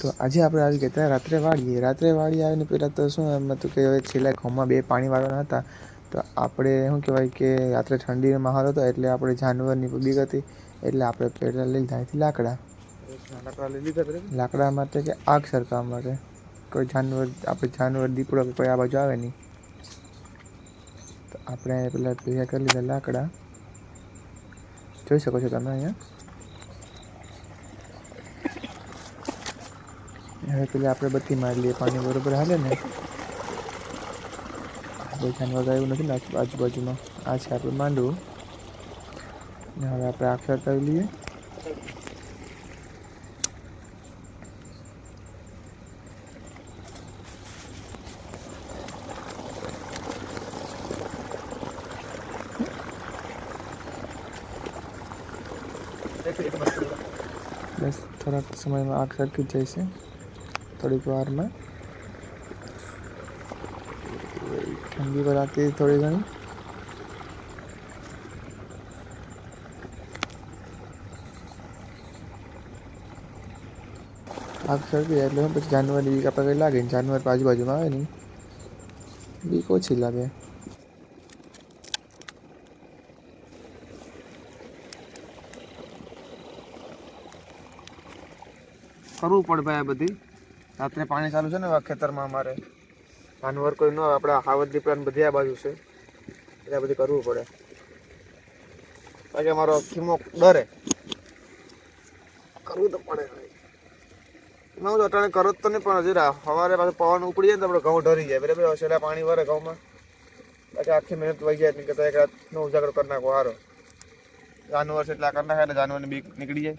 તો આજે આપણે આવી ગયા હતા રાત્રે વાળીએ. રાત્રે વાળી આવીને પહેલાં તો શું એમ હતું કે હવે છેલ્લા ઘઉંમાં બે પાણી વાળવાના હતા. તો આપણે શું કહેવાય કે રાત્રે ઠંડીનો માહોલ હતો એટલે આપણે જાનવરની બીક હતી એટલે આપણે પહેલાં લઈ લીધા લાકડા. લાકડા માટે કે આગ સરકાવવા માટે. કોઈ જાનવર, આપણે જાનવર દીપડો કે કોઈ આ બાજુ આવે નહીં. તો આપણે પહેલાં ભેગા કરી લીધા લાકડા. જોઈ શકો છો તમે અહીંયા? હવે પેલા આપણે બત્તી મારી લઈએ પાણી બરોબર હાલે ને કોઈ જાનવર આવ્યું નથી ને આજુ- આજુબાજુમાં આ છે આપણે માંડવું ને હવે આપણે આગ સરકાવી લઈએ બસ થોડાક સમયમાં આગ સરકી જ જાય છે થોડીક વારમાં ઠંડી પર લાગતી હતી થોડી ઘણી આગ સરકી જાય એટલે શું પછી જાનવરની બીક આપણે કંઈ લાગે ને જાનવર તો આજુબાજુમાં આવે નહીં બીક ઓછી લાગે કરવું પડે ભાઈ આ બધી રાત્રે પાણી ચાલુ છે ને ખેતરમાં અમારે. ભાનવર કોઈ ન આપણા હાવજ દીપડા બધી આ બાજુ છે. એટલે બધું કરવું પડે. બાકી અમારો ખીમો ડરે. કરવું તો પડે ના, હું તો અટાણે કરો તો નહીં, પણ હજી સવારે પાછું પવન ઉપડી જાય ને તો આપણે ઘઉં ઢરી જાય. બરાબર? છેલ્લા પાણી વરે ઘઉંમાં. પછી આખી મહેનત વહી જાય નીકળતા કરતા એક રાતનો ઉજાગરો કરી નાખો સારો જાનવર છે એટલે આ કરી નાખે, એટલે જાનવરની બીક નીકળી જાય.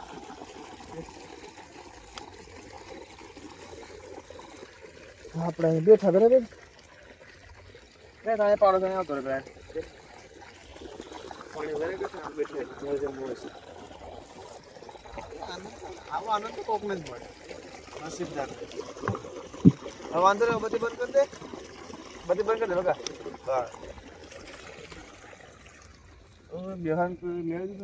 આપણે અહીં બેઠા બરાબર? બે અહીંયા પાડો તમે આવતો રહે બેન. પાણી ભરે છે ને બેઠે મોજે મોજ આવો આનંદ તો કોકને જ મળે. નસીબદાર હવે વાંધો નહીં બધી બંધ કરી દે. બધી બંધ કરી દે બગા હા બેહાન મેળવી